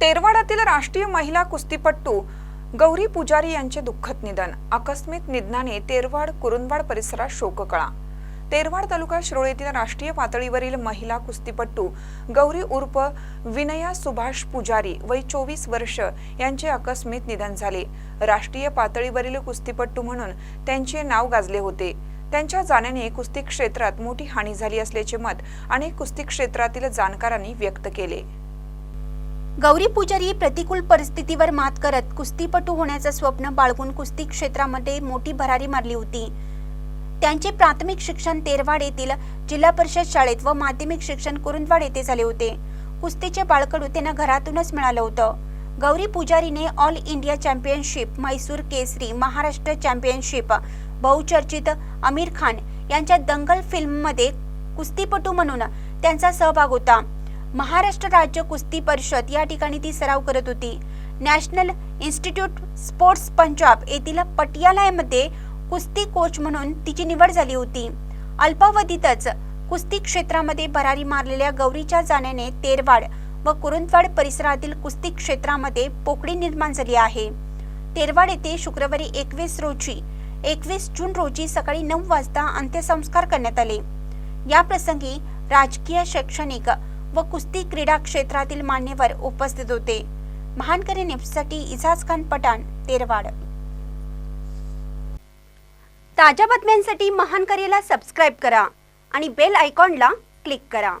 तेरवाड्यातील राष्ट्रीय महिला कुस्तीपट्टू गौरी पुजारी यांचे दुःखद निधन. आकस्मिक निधनाने तेरवाड कुरुंदवाड परिसरात शोककळा. तेरवाड तालुका शिरोळ येथील राष्ट्रीय पातळीवरील महिला कुस्तीपट्टू गौरी उर्फ विनया सुभाष पुजारी वय चोवीस वर्ष यांचे अकस्मित निधन झाले. राष्ट्रीय पातळीवरील कुस्तीपट्टू म्हणून त्यांचे नाव गाजले होते. त्यांच्या जाण्याने कुस्ती क्षेत्रात मोठी हानी झाली असल्याचे मत अनेक कुस्ती क्षेत्रातील जाणकारांनी व्यक्त केले. गौरी पुजारी प्रतिकूल परिस्थितीवर मात करत कुस्तीपटू होण्याचं स्वप्न बाळगून कुस्ती क्षेत्रामध्ये मोठी भरारी मारली होती. त्यांचे प्राथमिक शिक्षण तेरवाड येथील जिल्हा परिषद शाळेत व माध्यमिक शिक्षण कुरुंदवाड येथे झाले होते. कुस्तीचे बाळकडू त्यांना घरातूनच मिळालं होतं. Gauri पुजारीने all India championship Mysore Kesari Maharashtra championship बहुचर्चित आमिर खान यांच्या दंगल फिल्ममध्ये कुस्तीपटू म्हणून त्यांचा सहभाग होता. महाराष्ट्र राज्य कुस्ती परिषद या ठिकाणी ती सराव करत होती. नॅशनल इन्स्टिट्यूट स्पोर्ट्स पंजाब येथील पटियालामध्ये कुस्ती कोच म्हणून तिची निवड झाली होती. अल्पावधीतच कुस्ती क्षेत्रामध्ये भरारी मारलेल्या गौरीच्या जाण्याने तेरवाड व कुरुंदवाड परिसरातील कुस्ती क्षेत्रामध्ये पोकळी निर्माण झाली आहे. तेरवाड येथे शुक्रवारी एकवीस रोजी एकवीस जून रोजी सकाळी नऊ वाजता अंत्यसंस्कार करण्यात आले. या प्रसंगी राजकीय शैक्षणिक व कुस्ती क्रीडा क्षेत्रातील मान्यवर उपस्थित होते. महानकरी न्यूजसाठी इजाज खान पठाण तेरवाड. ताज्या बातम्यांसाठी महानकरीला सबस्क्राईब करा आणि बेल आयकॉनला क्लिक करा.